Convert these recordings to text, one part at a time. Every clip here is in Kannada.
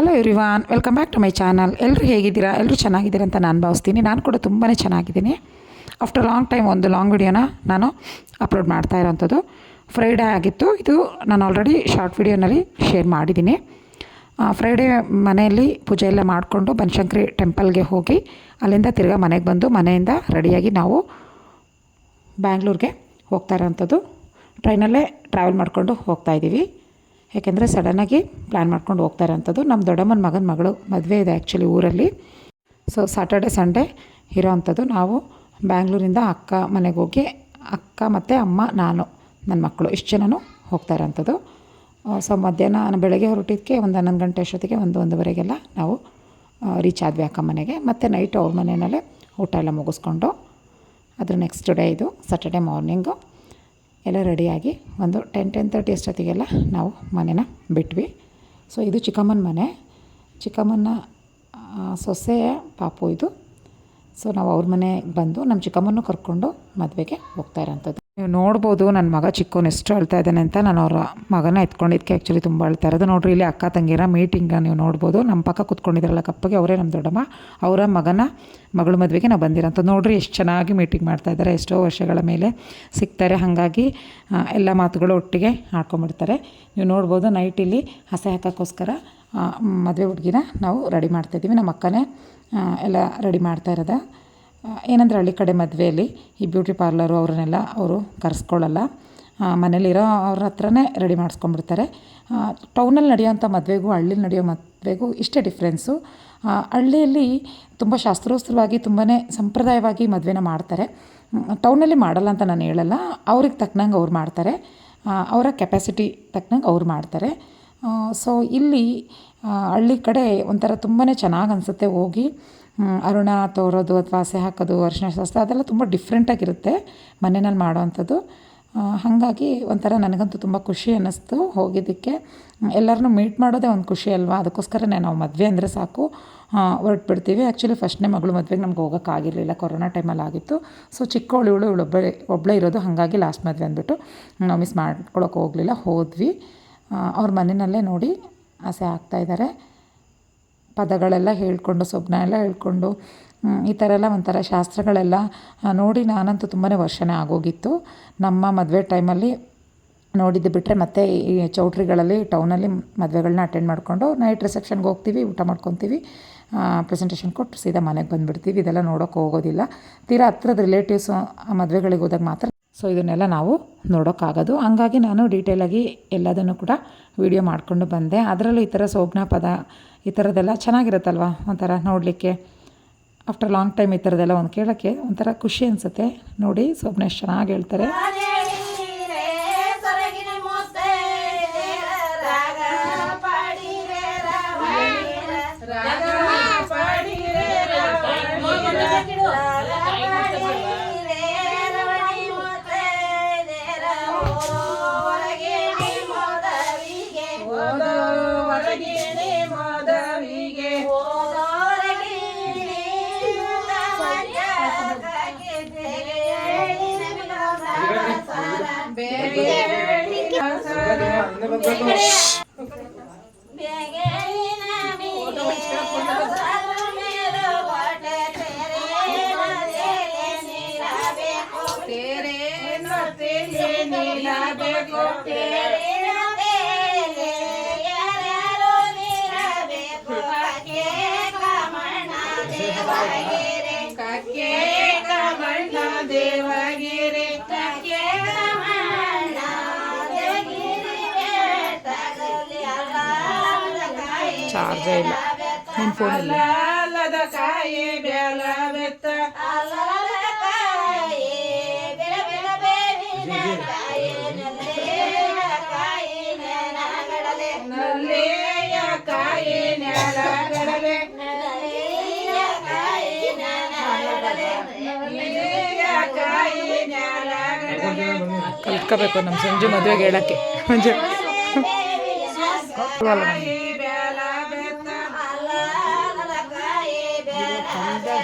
Hello everyone welcome back to my channel ಎಲ್ಲರೂ ಹೇಗಿದ್ದೀರಾ? ಎಲ್ಲರೂ ಚೆನ್ನಾಗಿದ್ದೀರಾ ಅಂತ ನಾನು ಭಾವಿಸ್ತೀನಿ. ನಾನು ಕೂಡ ತುಂಬಾ ಚೆನ್ನಾಗಿದ್ದೀನಿ. ಆಫ್ಟರ್ ಲಾಂಗ್ ಟೈಮ್ ಒಂದು ಲಾಂಗ್ ವಿಡಿಯೋನ ನಾನು ಅಪ್ಲೋಡ್ ಮಾಡ್ತಾ ಇರೋವಂಥದ್ದು ಫ್ರೈಡೇ ಆಗಿತ್ತು. ಇದು ನಾನು ಆಲ್ರೆಡಿ ಶಾರ್ಟ್ ವಿಡಿಯೋನಲ್ಲಿ ಶೇರ್ ಮಾಡಿದ್ದೀನಿ. ಫ್ರೈಡೇ ಮನೆಯಲ್ಲಿ ಪೂಜೆ ಎಲ್ಲ ಮಾಡಿಕೊಂಡು ಬನಶಂಕರಿ ಟೆಂಪಲ್ಗೆ ಹೋಗಿ ಅಲ್ಲಿಂದ ತಿರ್ಗಾ ಮನೆಗೆ ಬಂದು ಮನೆಯಿಂದ ರೆಡಿಯಾಗಿ ನಾವು ಬ್ಯಾಂಗ್ಳೂರಿಗೆ ಹೋಗ್ತಾ ಇರೋವಂಥದ್ದು ಟ್ರೈನಲ್ಲೇ ಟ್ರಾವೆಲ್ ಮಾಡಿಕೊಂಡು ಹೋಗ್ತಾ ಇದ್ದೀವಿ. ಯಾಕೆಂದರೆ ಸಡನ್ನಾಗಿ ಪ್ಲ್ಯಾನ್ ಮಾಡ್ಕೊಂಡು ಹೋಗ್ತಾ ಇರೋಂಥದ್ದು ನಮ್ಮ ದೊಡ್ಡಮ್ಮನ ಮಗನ ಮಗಳು ಮದುವೆ ಇದೆ ಆ್ಯಕ್ಚುಲಿ ಊರಲ್ಲಿ. ಸೊ ಸಾಟರ್ಡೆ ಸಂಡೇ ಇರೋ ಅಂಥದ್ದು ನಾವು ಬ್ಯಾಂಗ್ಳೂರಿಂದ ಅಕ್ಕ ಮನೆಗೆ ಹೋಗಿ ಅಕ್ಕ ಮತ್ತು ಅಮ್ಮ, ನಾನು ನನ್ನ ಮಕ್ಕಳು ಇಷ್ಟು ಜನನು ಹೋಗ್ತಾ ಇರೋವಂಥದ್ದು ಸೊ ಮಧ್ಯಾಹ್ನ ಬೆಳಗ್ಗೆ ಹೊರಟಿದ್ದಕ್ಕೆ ಒಂದು ಹನ್ನೊಂದು ಗಂಟೆ ಅಷ್ಟೊತ್ತಿಗೆ ಒಂದು ಒಂದುವರೆಗೆಲ್ಲ ನಾವು ರೀಚ್ ಆದ್ವಿ ಅಕ್ಕ ಮನೆಗೆ. ಮತ್ತು ನೈಟ್ ಅವ್ರ ಮನೆಯಲ್ಲೇ ಊಟ ಎಲ್ಲ ಮುಗಿಸ್ಕೊಂಡು, ಅದ್ರ ನೆಕ್ಸ್ಟ್ ಡೇ ಇದು ಸಾಟರ್ಡೆ ಮಾರ್ನಿಂಗು ಎಲ್ಲ ರೆಡಿಯಾಗಿ ಒಂದು ಟೆನ್ ಟೆನ್ ತರ್ಟಿ ಅಷ್ಟೊತ್ತಿಗೆಲ್ಲ ನಾವು ಮನೇನ ಬಿಟ್ವಿ. ಸೊ ಇದು ಚಿಕ್ಕಮ್ಮನ ಮನೆ. ಚಿಕ್ಕಮ್ಮನ ಸೊಸೆಯ ಪಾಪು ಇದು. ಸೊ ನಾವು ಅವ್ರ ಮನೆಗೆ ಬಂದು ನಮ್ಮ ಚಿಕ್ಕಮ್ಮನೂ ಕರ್ಕೊಂಡು ಮದುವೆಗೆ ಹೋಗ್ತಾ ಇರೋಂಥದ್ದು. ನೀವು ನೋಡ್ಬೋದು ನನ್ನ ಮಗ ಚಿಕ್ಕವನು ಎಷ್ಟು ಅಳ್ತಾ ಇದ್ದಾನೆ ಅಂತ ನಾನು ಅವರ ಮಗನ ಎತ್ಕೊಂಡಿದ್ದಕ್ಕೆ ಆ್ಯಕ್ಚುಲಿ ತುಂಬ ಅಳ್ತಾ ಇರೋದು. ನೋಡ್ರಿ, ಇಲ್ಲಿ ಅಕ್ಕ ತಂಗಿರ ಮೀಟಿಂಗ ನೀವು ನೋಡ್ಬೋದು. ನಮ್ಮ ಪಕ್ಕ ಕೂತ್ಕೊಂಡಿದ್ರಲ್ಲ ಕಪ್ಪಗೆ, ಅವರೇ ನಮ್ಮ ದೊಡ್ಡಮ್ಮ. ಅವರ ಮಗನ ಮಗಳ ಮದುವೆಗೆ ನಾವು ಬಂದಿರೋಂಥದ್ದು ನೋಡ್ರಿ, ಎಷ್ಟು ಚೆನ್ನಾಗಿ ಮೀಟಿಂಗ್ ಮಾಡ್ತಾ ಇದ್ದಾರೆ. ಎಷ್ಟೋ ವರ್ಷಗಳ ಮೇಲೆ ಸಿಗ್ತಾರೆ. ಹಾಗಾಗಿ ಎಲ್ಲ ಮಾತುಗಳು ಒಟ್ಟಿಗೆ ಆಡ್ಕೊಂಬಿಡ್ತಾರೆ ನೀವು ನೋಡ್ಬೋದು ನೈಟ್ ಇಲ್ಲಿ ಹಸೆ ಹಾಕೋಕ್ಕೋಸ್ಕರ ಮದುವೆ ಹುಡುಗಿನ ನಾವು ರೆಡಿ ಮಾಡ್ತಾಯಿದ್ದೀವಿ ನಮ್ಮ ಅಕ್ಕನೇ ಎಲ್ಲ ರೆಡಿ ಮಾಡ್ತಾ ಇರೋದ. ಏನಂದರೆ ಹಳ್ಳಿ ಕಡೆ ಮದುವೆಯಲ್ಲಿ ಈ ಬ್ಯೂಟಿ ಪಾರ್ಲರು ಅವ್ರನ್ನೆಲ್ಲ ಅವರು ಕರೆಸ್ಕೊಳ್ಳಲ್ಲ. ಮನೇಲಿರೋ ಅವ್ರ ಹತ್ರನೇ ರೆಡಿ ಮಾಡಿಸ್ಕೊಂಡ್ಬಿಡ್ತಾರೆ. ಟೌನಲ್ಲಿ ನಡೆಯೋಂಥ ಮದುವೆಗೂ ಹಳ್ಳೀಲಿ ನಡೆಯೋ ಮದುವೆಗೂ ಇಷ್ಟೇ ಡಿಫ್ರೆನ್ಸು. ಹಳ್ಳಿಯಲ್ಲಿ ತುಂಬ ಶಾಸ್ತ್ರೋಸ್ತ್ರವಾಗಿ ತುಂಬಾ ಸಂಪ್ರದಾಯವಾಗಿ ಮದುವೆನ ಮಾಡ್ತಾರೆ. ಟೌನಲ್ಲಿ ಮಾಡಲ್ಲ ಅಂತ ನಾನು ಹೇಳಲ್ಲ. ಅವ್ರಿಗೆ ತಕ್ಕನಂಗೆ ಅವ್ರು ಮಾಡ್ತಾರೆ. ಅವರ ಕೆಪಾಸಿಟಿ ತಕ್ಕನಂಗೆ ಅವ್ರು ಮಾಡ್ತಾರೆ. ಸೊ ಇಲ್ಲಿ ಹಳ್ಳಿ ಕಡೆ ಒಂಥರ ತುಂಬಾ ಚೆನ್ನಾಗಿ ಅನಿಸುತ್ತೆ ಹೋಗಿ. ಅರುಣ ತೋರೋದು ಅಥವಾ ಹಸೆ ಹಾಕೋದು ಅರಿಶಿನ ಶಾಸ್ತ್ರ, ಅದೆಲ್ಲ ತುಂಬ ಡಿಫ್ರೆಂಟಾಗಿರುತ್ತೆ ಮನೆಯಲ್ಲಿ ಮಾಡೋವಂಥದ್ದು. ಹಾಗಾಗಿ ಒಂಥರ ನನಗಂತೂ ತುಂಬ ಖುಷಿ ಅನ್ನಿಸ್ತು ಹೋಗಿದ್ದಕ್ಕೆ. ಎಲ್ಲರನ್ನೂ ಮೀಟ್ ಮಾಡೋದೇ ಒಂದು ಖುಷಿ ಅಲ್ವಾ? ಅದಕ್ಕೋಸ್ಕರನೇ ನಾವು ಮದುವೆ ಅಂದರೆ ಸಾಕು. ಹೊರಟ್ಬಿಡ್ತೀವಿ. ಆ್ಯಕ್ಚುಲಿ ಫಸ್ಟ್ನೇ ಮಗಳು ಮದುವೆಗೆ ನಮ್ಗೆ ಹೋಗೋಕ್ಕಾಗಿರಲಿಲ್ಲ ಕೊರೋನಾ ಟೈಮಲ್ಲಿ ಆಗಿತ್ತು. ಸೊ ಚಿಕ್ಕವಳು ಇವಳು ಇವಳೊಬ್ಬಳೇ ಒಬ್ಬಳೇ ಇರೋದು. ಹಾಗಾಗಿ ಲಾಸ್ಟ್ ಮದುವೆ ಅಂದ್ಬಿಟ್ಟು ನಾವು ಮಿಸ್ ಮಾಡ್ಕೊಳಕ್ಕೆ ಹೋಗಲಿಲ್ಲ. ಹೋದ್ವಿ. ಅವ್ರ ಮನೆಯಲ್ಲೇ ನೋಡಿ ಆಸೆ ಆಗ್ತಾಯಿದ್ದಾರೆ ಪದಗಳೆಲ್ಲ ಹೇಳ್ಕೊಂಡು, ಸ್ವಪ್ನ ಎಲ್ಲ ಹೇಳ್ಕೊಂಡು ಈ ಥರ ಎಲ್ಲ ಒಂಥರ ಶಾಸ್ತ್ರಗಳೆಲ್ಲ ನೋಡಿ ನಾನಂತೂ ತುಂಬಾ ವರ್ಷನೇ ಆಗೋಗಿತ್ತು. ನಮ್ಮ ಮದುವೆ ಟೈಮಲ್ಲಿ ನೋಡಿದ್ದು ಬಿಟ್ಟರೆ ಮತ್ತೆ ಈ ಚೌಟ್ರಿಗಳಲ್ಲಿ, ಟೌನಲ್ಲಿ ಮದುವೆಗಳನ್ನ ಅಟೆಂಡ್ ಮಾಡಿಕೊಂಡು ನೈಟ್ ರಿಸೆಪ್ಷನ್ಗೆ ಹೋಗ್ತೀವಿ, ಊಟ ಮಾಡ್ಕೊತೀವಿ ಪ್ರೆಸೆಂಟೇಷನ್ ಕೊಟ್ಟು ಸೀದಾ ಮನೆಗೆ ಬಂದುಬಿಡ್ತೀವಿ. ಇದೆಲ್ಲ ನೋಡೋಕೆ ಹೋಗೋದಿಲ್ಲ. ತೀರಾ ಹತ್ರದ ರಿಲೇಟಿವ್ಸು ಮದುವೆಗಳಿಗೆ ಹೋದಾಗ ಮಾತ್ರ ಸೊ ಇದನ್ನೆಲ್ಲ ನಾವು ನೋಡೋಕ್ಕಾಗೋದು. ಹಂಗಾಗಿ ನಾನು ಡೀಟೇಲಾಗಿ ಎಲ್ಲದನ್ನು ಕೂಡ ವಿಡಿಯೋ ಮಾಡಿಕೊಂಡು ಬಂದೆ. ಅದರಲ್ಲೂ ಈ ಥರ ಸೋಪ್ನ ಪದ, ಈ ಥರದ್ದೆಲ್ಲ ಚೆನ್ನಾಗಿರುತ್ತಲ್ವ? ಒಂಥರ ನೋಡಲಿಕ್ಕೆ. ಆಫ್ಟರ್ ಲಾಂಗ್ ಟೈಮ್ ಈ ಥರದ್ದೆಲ್ಲ ಒಂದು ಕೇಳೋಕ್ಕೆ ಒಂಥರ ಖುಷಿ ಅನಿಸುತ್ತೆ. ನೋಡಿ ಸೊಬ್ನ ಚೆನ್ನಾಗಿ ಹೇಳ್ತಾರೆ. ಸರ ತೇರೆ ನೊತೆಲೆ ನೀಡಬೇಕು ತೇರೆ ನಲ್ಲೆಯ ಕಾಯಿ ಫೋನಲ್ಲಿ ಕಲ್ತ್ಕೋಬೇಕು ನಮ್ಮ ಸಂಜು ಮದುವೆಗೆ ಹೇಳೋಕ್ಕೆ. ಮಂಜು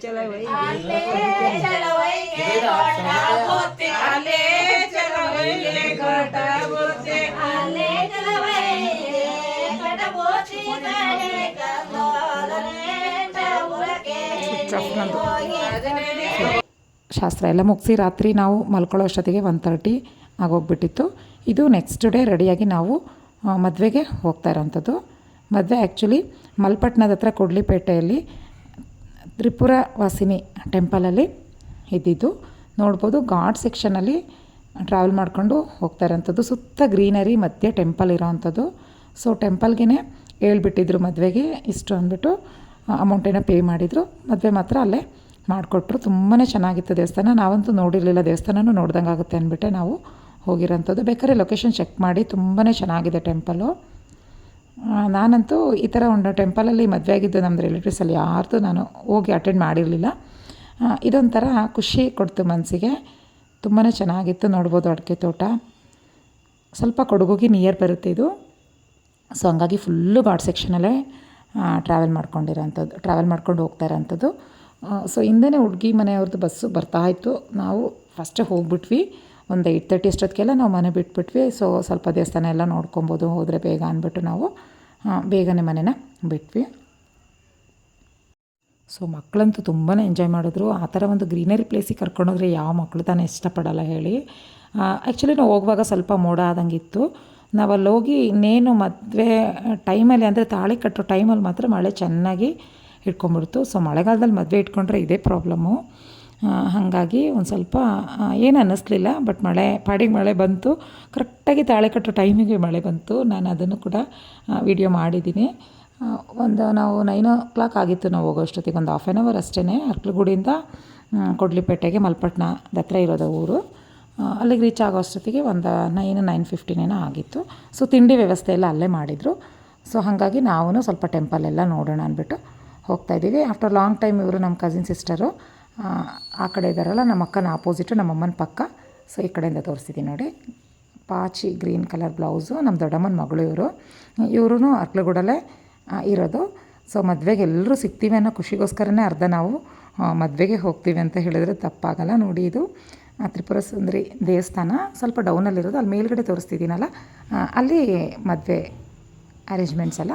ಚಲವೈ ಶಾಸ್ತ್ರ ಎಲ್ಲ ಮುಗಿಸಿ ರಾತ್ರಿ ನಾವು ಮಲ್ಕೊಳ್ಳೋ ಅಷ್ಟೊತ್ತಿಗೆ ಒನ್ ತರ್ಟಿ ಆಗೋಗ್ಬಿಟ್ಟಿತ್ತು. ಇದು ನೆಕ್ಸ್ಟ್ ಡೇ ರೆಡಿಯಾಗಿ ನಾವು ಮದುವೆಗೆ ಹೋಗ್ತಾ ಇರೋವಂಥದ್ದು ಮದುವೆ ಆ್ಯಕ್ಚುಲಿ ಮಲ್ಪಟ್ನದ ಹತ್ರ ಕೊಡ್ಲಿಪೇಟೆಯಲ್ಲಿ ತ್ರಿಪುರ ವಾಸಿನಿ ಟೆಂಪಲಲ್ಲಿ ಇದ್ದಿದ್ದು. ನೋಡ್ಬೋದು ಘಾಟ್ ಸೆಕ್ಷನಲ್ಲಿ ಟ್ರಾವೆಲ್ ಮಾಡಿಕೊಂಡು ಹೋಗ್ತಾ ಇರೋಂಥದ್ದು ಸುತ್ತ ಗ್ರೀನರಿ ಮಧ್ಯೆ ಟೆಂಪಲ್ ಇರೋವಂಥದ್ದು ಸೊ ಟೆಂಪಲ್ಗೆ ಹೇಳ್ಬಿಟ್ಟಿದ್ರು ಮದುವೆಗೆ ಇಷ್ಟು ಅಂದ್ಬಿಟ್ಟು ಅಮೌಂಟೇನ ಪೇ ಮಾಡಿದರು. ಮದುವೆ ಮಾತ್ರ ಅಲ್ಲೇ ಮಾಡಿಕೊಟ್ರು. ತುಂಬಾ ಚೆನ್ನಾಗಿತ್ತು ದೇವಸ್ಥಾನ. ನಾವಂತೂ ನೋಡಿರಲಿಲ್ಲ. ದೇವಸ್ಥಾನನೂ ನೋಡ್ದಂಗೆ ಆಗುತ್ತೆ ಅಂದ್ಬಿಟ್ಟೆ ನಾವು ಹೋಗಿರೋಂಥದ್ದು. ಬೇಕಾದ್ರೆ ಲೊಕೇಶನ್ ಚೆಕ್ ಮಾಡಿ. ತುಂಬಾ ಚೆನ್ನಾಗಿದೆ ಟೆಂಪಲು ಆ, ನಾನಂತೂ ಈ ಥರ ಒಂದು ಟೆಂಪಲಲ್ಲಿ ಮದುವೆ ಆಗಿದ್ದು ನಮ್ಮ ರಿಲೇಟಿವ್ಸಲ್ಲಿ ಯಾರ್ದು ನಾನು ಹೋಗಿ ಅಟೆಂಡ್ ಮಾಡಿರಲಿಲ್ಲ. ಇದೊಂಥರ ಖುಷಿ ಕೊಡ್ತು ಮನಸ್ಸಿಗೆ ತುಂಬಾ ಚೆನ್ನಾಗಿತ್ತು ನೋಡ್ಬೋದು ಅಡಿಕೆ ತೋಟ. ಸ್ವಲ್ಪ ಕೊಡಗುಗೆ ನಿಯರ್ ಬರುತ್ತೆ ಇದು. ಸೊ ಹಂಗಾಗಿ ಫುಲ್ಲು ಬಾಡ್ ಸೆಕ್ಷನಲ್ಲೇ ಟ್ರಾವೆಲ್ ಮಾಡ್ಕೊಂಡಿರೋಂಥದ್ದು ಟ್ರಾವೆಲ್ ಮಾಡ್ಕೊಂಡು ಹೋಗ್ತಾ ಇರೋಂಥದ್ದು. ಸೊ ಹಿಂದೆ ಹುಡುಗಿ ಮನೆಯವ್ರದ್ದು ಬಸ್ಸು ಬರ್ತಾ ಇತ್ತು. ನಾವು ಫಸ್ಟೇ ಹೋಗ್ಬಿಟ್ವಿ. ಒಂದು ಏಯ್ಟ್ ತರ್ಟಿ ಅಷ್ಟೊತ್ತಿಗೆಲ್ಲ ನಾವು ಮನೆ ಬಿಟ್ಬಿಟ್ವಿ. ಸೊ ಸ್ವಲ್ಪ ದೇವಸ್ಥಾನ ಎಲ್ಲ ನೋಡ್ಕೊಬೋದು, ಹೋದರೆ ಬೇಗ ಅಂದ್ಬಿಟ್ಟು ನಾವು ಬೇಗನೆ ಮನೆನ ಬಿಟ್ವಿ. ಸೊ ಮಕ್ಕಳಂತೂ ತುಂಬಾ ಎಂಜಾಯ್ ಮಾಡಿದ್ರು. ಆ ಥರ ಒಂದು ಗ್ರೀನರಿ ಪ್ಲೇಸಿಗೆ ಕರ್ಕೊಂಡೋದ್ರೆ ಯಾವ ಮಕ್ಕಳು ತಾನೇ ಇಷ್ಟಪಡಲ್ಲ ಹೇಳಿ. ಆ್ಯಕ್ಚುಲಿ ನಾವು ಹೋಗುವಾಗ ಸ್ವಲ್ಪ ಮೋಡ ಆದಂಗಿತ್ತು ಅಲ್ಲಿ ಹೋಗಿ ಇನ್ನೇನು ಮದುವೆ ಟೈಮಲ್ಲಿ ಅಂದರೆ ತಾಳಿ ಕಟ್ಟೋ ಟೈಮಲ್ಲಿ ಮಾತ್ರ ಮಳೆ ಚೆನ್ನಾಗಿ ಇಟ್ಕೊಂಬಿಡ್ತು ಸೊ ಮಳೆಗಾಲದಲ್ಲಿ ಮದುವೆ ಇಟ್ಕೊಂಡ್ರೆ ಇದೇ ಪ್ರಾಬ್ಲಮ್ಮು ಹಾಗಾಗಿ ಒಂದು ಸ್ವಲ್ಪ ಏನು ಅನ್ನಿಸ್ಲಿಲ್ಲ ಬಟ್ ಮಳೆ, ಪಾಡಿಗೆ ಮಳೆ ಬಂತು. ಕರೆಕ್ಟಾಗಿ ತಾಳೆ ಕಟ್ಟೋ ಟೈಮಿಗೆ ಮಳೆ ಬಂತು. ನಾನು ಅದನ್ನು ಕೂಡ ವಿಡಿಯೋ ಮಾಡಿದ್ದೀನಿ. ಒಂದು ನಾವು ನೈನ್ ಓ ಕ್ಲಾಕ್ ಆಗಿತ್ತು ನಾವು ಹೋಗೋ ಅಷ್ಟೊತ್ತಿಗೆ, ಒಂದು ಹಾಫ್ ಆನ್ ಅವರ್ ಅಷ್ಟೇ ಅರ್ಕಲಗುಡಿಯಿಂದ ಕೊಡ್ಲಿಪೇಟೆಗೆ ಮಲ್ಪಟ್ನ ಹತ್ರ ಇರೋದು ಊರು. ಅಲ್ಲಿಗೆ ರೀಚ್ ಆಗೋ ಅಷ್ಟೊತ್ತಿಗೆ ಒಂದು ನೈನ್ ನೈನ್ ಫಿಫ್ಟೀನೇನೋ ಆಗಿತ್ತು. ಸೊ ತಿಂಡಿ ವ್ಯವಸ್ಥೆ ಎಲ್ಲ ಅಲ್ಲೇ ಮಾಡಿದರು. ಸೊ ಹಾಗಾಗಿ ನಾವು ಸ್ವಲ್ಪ ಟೆಂಪಲ್ ಎಲ್ಲ ನೋಡೋಣ ಅಂದ್ಬಿಟ್ಟು ಹೋಗ್ತಾಯಿದ್ದೀವಿ ಆಫ್ಟರ್ ಲಾಂಗ್ ಟೈಮ್ ಇವರು ನಮ್ಮ ಕಸಿನ್ ಸಿಸ್ಟರು ಆ ಕಡೆ ಇದ್ದಾರಲ್ಲ ನಮ್ಮ ಅಕ್ಕನ ಆಪೋಸಿಟು ನಮ್ಮ ಅಮ್ಮನ ಪಕ್ಕ. ಸೊ ಈ ಕಡೆಯಿಂದ ತೋರಿಸ್ತಿದ್ದೀನಿ ನೋಡಿ. ಪಾಚಿ ಗ್ರೀನ್ ಕಲರ್ ಬ್ಲೌಸು, ನಮ್ಮ ದೊಡ್ಡಮ್ಮನ ಮಗಳು ಇವರು. ಇವರು ಅರ್ಕಲಗೂಡಲ್ಲೇ ಇರೋದು. ಸೊ ಮದುವೆಗೆ ಎಲ್ಲರೂ ಸಿಗ್ತೀವಿ ಅನ್ನೋ ಖುಷಿಗೋಸ್ಕರನೇ ಅರ್ಧ ನಾವು ಮದುವೆಗೆ ಹೋಗ್ತೀವಿ ಅಂತ ಹೇಳಿದ್ರೆ ತಪ್ಪಾಗಲ್ಲ ನೋಡಿ ಇದು. ತ್ರಿಪುರ ಸುಂದರಿ ದೇವಸ್ಥಾನ, ಸ್ವಲ್ಪ ಡೌನಲ್ಲಿರೋದು ಅಲ್ಲಿ ಮೇಲ್ಗಡೆ ತೋರಿಸ್ತಿದ್ದೀನಲ್ಲ ಅಲ್ಲಿ ಮದುವೆ ಅರೇಂಜ್ಮೆಂಟ್ಸ್ ಎಲ್ಲ.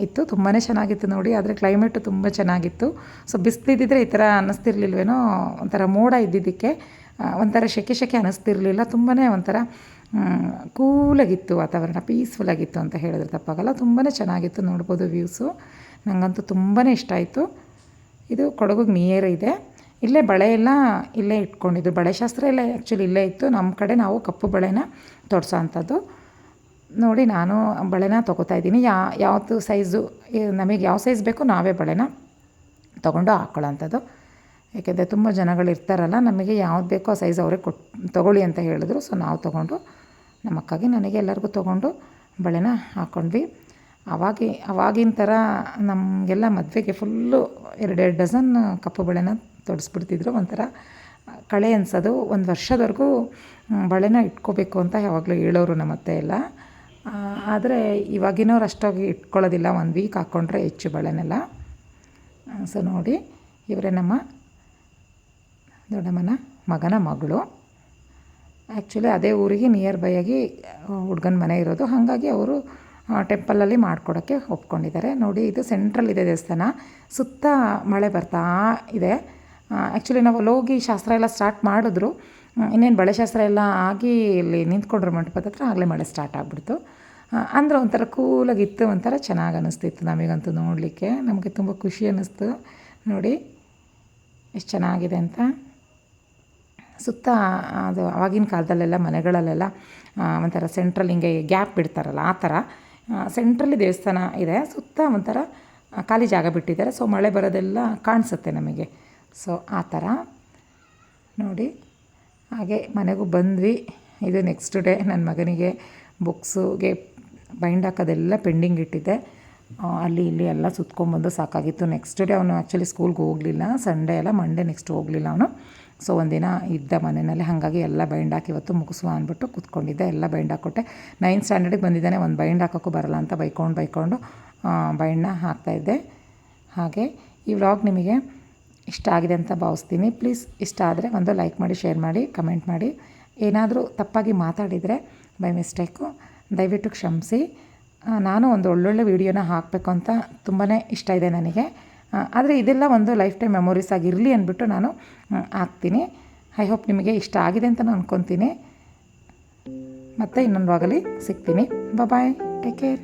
ಇತ್ತು. ತುಂಬಾ ಚೆನ್ನಾಗಿತ್ತು ನೋಡಿ. ಆದರೆ ಕ್ಲೈಮೇಟು ತುಂಬ ಚೆನ್ನಾಗಿತ್ತು. ಸೊ ಬಿಸಿಲಿದ್ದಿದ್ರೆ ಈ ಥರ ಅನ್ನಿಸ್ತಿರ್ಲಿಲ್ವೇನೋ? ಒಂಥರ ಮೋಡ ಇದ್ದಿದ್ದಕ್ಕೆ ಒಂಥರ ಶೆಕೆ ಶೆಕೆ ಅನ್ನಿಸ್ತಿರ್ಲಿಲ್ಲ. ತುಂಬಾ ಒಂಥರ ಕೂಲಾಗಿತ್ತು ವಾತಾವರಣ ಪೀಸ್ಫುಲ್ಲಾಗಿತ್ತು ಅಂತ ಹೇಳಿದ್ರೆ ತಪ್ಪಾಗಲ್ಲ. ತುಂಬಾ ಚೆನ್ನಾಗಿತ್ತು ನೋಡ್ಬೋದು ವ್ಯೂಸು ನನಗಂತೂ ತುಂಬಾ ಇಷ್ಟ ಆಯಿತು. ಇದು ಕೊಡಗುಗೆ ನಿಯರ್ ಇದೆ. ಇಲ್ಲೇ ಬಳೆ ಎಲ್ಲ ಇಲ್ಲೇ ಇಟ್ಕೊಂಡಿದ್ದು. ಬಳೆ ಶಾಸ್ತ್ರ ಎಲ್ಲ ಆ್ಯಕ್ಚುಲಿ ಇಲ್ಲೇ ಇತ್ತು. ನಮ್ಮ ಕಡೆ ನಾವು ಕಪ್ಪು ಬಳೆನ ತೊಡ್ಸೋ ಅಂಥದ್ದು. ನೋಡಿ ನಾನು ಬಳೆನ ತೊಗೋತಾ ಇದ್ದೀನಿ. ಯಾ, ಯಾವುದು ಸೈಜು ನಮಗೆ ಯಾವ ಸೈಜ್ ಬೇಕೋ ನಾವೇ ಬಳೆನ ತೊಗೊಂಡು ಹಾಕ್ಕೊಳ್ಳೋಂಥದ್ದು ಯಾಕೆಂದರೆ ತುಂಬ ಜನಗಳು ಇರ್ತಾರಲ್ಲ, ನಮಗೆ ಯಾವ್ದು ಬೇಕೋ ಆ ಸೈಜ್ ಅವರೇ ಕೊಟ್ಟು ತೊಗೊಳ್ಳಿ ಅಂತ ಹೇಳಿದ್ರು. ಸೊ ನಾವು ತೊಗೊಂಡು ನಮ್ಮ ಅಕ್ಕಾಗಿ, ನನಗೆ ಎಲ್ಲರಿಗೂ ತೊಗೊಂಡು ಬಳೆನ ಹಾಕ್ಕೊಂಡ್ವಿ ಅವಾಗಿ, ಅವಾಗಿನ ಥರ ನಮಗೆಲ್ಲ ಮದುವೆಗೆ ಫುಲ್ಲು ಎರಡೆರಡು ಡಜನ್ ಕಪ್ಪು ಬಳೆನ ತೊಡಸ್ಬಿಡ್ತಿದ್ರು. ಒಂಥರ ಕಳೆ ಅನ್ಸೋದು. ಒಂದು ವರ್ಷದವರೆಗೂ ಬಳೆನ ಇಟ್ಕೋಬೇಕು ಅಂತ ಯಾವಾಗಲೂ ಹೇಳೋರು ನಮ್ಮ ಅತ್ತೆ ಎಲ್ಲ. ಆದರೆ ಇವಾಗಿನವ್ರು ಅಷ್ಟಾಗಿ ಇಟ್ಕೊಳ್ಳೋದಿಲ್ಲ. ಒಂದು ವೀಕ್ ಹಾಕ್ಕೊಂಡ್ರೆ ಹೆಚ್ಚು ಬಳೆನೆಲ್ಲ. ಸೊ ನೋಡಿ, ಇವರೇ ನಮ್ಮ ದೊಡ್ಡಮ್ಮನ ಮಗನ ಮಗಳು. ಆ್ಯಕ್ಚುಲಿ ಅದೇ ಊರಿಗೆ ನಿಯರ್ ಬೈಯಾಗಿ ಹುಡ್ಗನ ಮನೆ ಇರೋದು. ಹಾಗಾಗಿ ಅವರು ಟೆಂಪಲಲ್ಲಿ ಮಾಡ್ಕೊಡೋಕ್ಕೆ ಒಪ್ಕೊಂಡಿದ್ದಾರೆ. ನೋಡಿ, ಇದು ಸೆಂಟ್ರಲ್ ಇದೆ ದೇವಸ್ಥಾನ. ಸುತ್ತ ಮಳೆ ಬರ್ತಾ ಇದೆ. ಆ್ಯಕ್ಚುಲಿ ನಾವು ಅಲ್ಲಿ ಹೋಗಿ ಶಾಸ್ತ್ರ ಎಲ್ಲ ಸ್ಟಾರ್ಟ್ ಮಾಡಿದ್ರು. ಇನ್ನೇನು ಬಳೆ ಶಾಸ್ತ್ರ ಎಲ್ಲ ಆಗಿ ಇಲ್ಲಿ ನಿಂತ್ಕೊಂಡ್ರು ಮಂಟಪದ ಹತ್ರ ಆಗಲೇ ಮಳೆ ಸ್ಟಾರ್ಟ್ ಆಗಿಬಿಡ್ತು. ಅಂದರೆ ಒಂಥರ ಕೂಲಾಗಿತ್ತು, ಒಂಥರ ಚೆನ್ನಾಗಿ ಅನ್ನಿಸ್ತಿತ್ತು ನಮಗಂತೂ ನೋಡಲಿಕ್ಕೆ. ನಮಗೆ ತುಂಬ ಖುಷಿ ಅನ್ನಿಸ್ತು ನೋಡಿ, ಎಷ್ಟು ಚೆನ್ನಾಗಿದೆ ಅಂತ. ಸುತ್ತ, ಅದು ಆವಾಗಿನ ಕಾಲದಲ್ಲೆಲ್ಲ ಮನೆಗಳಲ್ಲೆಲ್ಲ ಒಂಥರ ಸೆಂಟ್ರಲ್ ಹಿಂಗೆ ಗ್ಯಾಪ್ ಬಿಡ್ತಾರಲ್ಲ, ಆ ಥರ. ಸೆಂಟ್ರಲ್ಲಿ ದೇವಸ್ಥಾನ ಇದೆ. ಸುತ್ತ ಒಂಥರ ಖಾಲಿ ಜಾಗ ಬಿಟ್ಟಿದ್ದಾರೆ. ಸೊ ಮಳೆ ಬರೋದೆಲ್ಲ ಕಾಣಿಸುತ್ತೆ ನಮಗೆ. ಸೊ ಆ ಥರ. ನೋಡಿ. ಹಾಗೆ ಮನೆಗೂ ಬಂದ್ವಿ. ಇದು ನೆಕ್ಸ್ಟ್ ಡೇ ನನ್ನ ಮಗನಿಗೆ ಬುಕ್ಸುಗೆ ಬೈಂಡ್ ಹಾಕೋದೆಲ್ಲ ಪೆಂಡಿಂಗ್ ಇಟ್ಟಿದ್ದೆ. ಅಲ್ಲಿ ಇಲ್ಲಿ ಎಲ್ಲ ಸುತ್ಕೊಂಡ್ಬಂದು ಸಾಕಾಗಿತ್ತು. ನೆಕ್ಸ್ಟ್ ಡೇ ಅವನು ಆ್ಯಕ್ಚುಲಿ ಸ್ಕೂಲ್ಗೆ ಹೋಗಲಿಲ್ಲ. ಸಂಡೇ ಎಲ್ಲ ಮಂಡೇ ನೆಕ್ಸ್ಟ್ ಹೋಗಲಿಲ್ಲ ಅವನು. ಸೊ ಒಂದಿನ ಇದ್ದ ಮನೆಯಲ್ಲಿ ಹಾಗಾಗಿ ಎಲ್ಲ ಬೈಂಡ್ ಹಾಕಿ ಇವತ್ತು ಮುಗಿಸುವ ಅಂದ್ಬಿಟ್ಟು ಕೂತ್ಕೊಂಡಿದ್ದೆ. ಎಲ್ಲ ಬೈಂಡ್ ಹಾಕ್ಕೊಟ್ಟೆ ನೈನ್ತ್ ಸ್ಟ್ಯಾಂಡರ್ಡಿಗೆ ಬಂದಿದ್ದಾನೆ. ಒಂದು ಬೈಂಡ್ ಹಾಕೋಕ್ಕೂ ಬರಲ್ಲ ಅಂತ ಬೈಕೊಂಡು ಬೈಕೊಂಡು ಬೈಂಡ್ನ ಹಾಕ್ತಾಯಿದ್ದೆ ಹಾಗೆ ಈ ವ್ಲಾಗ್ ನಿಮಗೆ ಇಷ್ಟ ಆಗಿದೆ ಅಂತ ಭಾವಿಸ್ತೀನಿ. ಪ್ಲೀಸ್ ಇಷ್ಟ ಆದರೆ ಒಂದು ಲೈಕ್ ಮಾಡಿ ಶೇರ್ ಮಾಡಿ ಕಮೆಂಟ್ ಮಾಡಿ. ಏನಾದರೂ ತಪ್ಪಾಗಿ ಮಾತಾಡಿದರೆ ಬೈ ಮಿಸ್ಟೇಕು ದಯವಿಟ್ಟು ಕ್ಷಮಿಸಿ. ನಾನು ಒಂದು ಒಳ್ಳೊಳ್ಳೆ ವೀಡಿಯೋನ ಹಾಕಬೇಕು ಅಂತ ತುಂಬಾ ಇಷ್ಟ ಇದೆ ನನಗೆ. ಆದರೆ ಇದೆಲ್ಲ ಒಂದು ಲೈಫ್ ಟೈಮ್ ಮೆಮೊರೀಸ್ ಆಗಿರಲಿ ಅಂದ್ಬಿಟ್ಟು ನಾನು ಹಾಕ್ತೀನಿ. ಐ ಹೋಪ್ ನಿಮಗೆ ಇಷ್ಟ ಆಗಿದೆ ಅಂತ ನಾನು ಅಂದ್ಕೊತೀನಿ ಮತ್ತು ಇನ್ನೊಂದು ಆಗಲಿ ಸಿಗ್ತೀನಿ. Bye take care